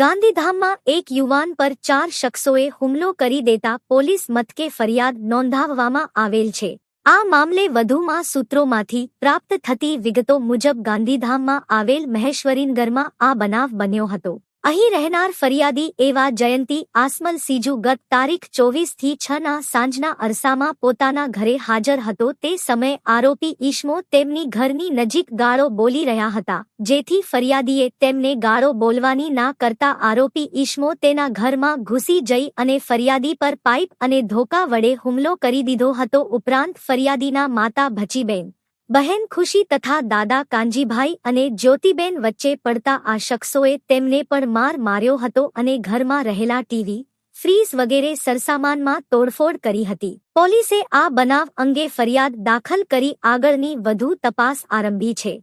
ગાંધીધામમાં એક યુવાન પર ચાર શખ્સોએ હુમલો કરી દેતા પોલીસ મથકે ફરિયાદ નોંધાવવામાં આવેલ છે. આ મામલે વધુમાં સૂત્રોમાંથી પ્રાપ્ત થતી વિગતો મુજબ ગાંધીધામમાં આવેલ મહેશ્વરીનગરમાં આ બનાવ બન્યો હતો. અહીં રહેનાર ફરિયાદી એવા જયંતી આસમલ સીજુ ગત તારીખ ચોવીસથી છના સાંજના અરસામાં પોતાના ઘરે હાજર હતો તે સમયે આરોપી ઈશમો તેમની ઘરની નજીક ગાળો બોલી રહ્યા હતા. જેથી ફરિયાદીએ તેમને ગાળો બોલવાની ના કરતા આરોપી ઈશમો તેના ઘરમાં ઘૂસી જઈ અને ફરિયાદી પર પાઇપ અને ધોકા વડે હુમલો કરી દીધો હતો. ઉપરાંત ફરિયાદીના માતા ભચીબેન બહેન ખુશી તથા દાદા કાંજીભાઈ અને જ્યોતિબેન વચ્ચે પડતા આ શખ્સોએ તેમને પણ માર માર્યો હતો અને ઘરમાં રહેલા ટીવી, ફ્રીઝ વગેરે સરસામાનમાં તોડફોડ કરી હતી. પોલીસે આ બનાવ અંગે ફરિયાદ દાખલ કરી આગળની વધુ તપાસ આરંભી છે.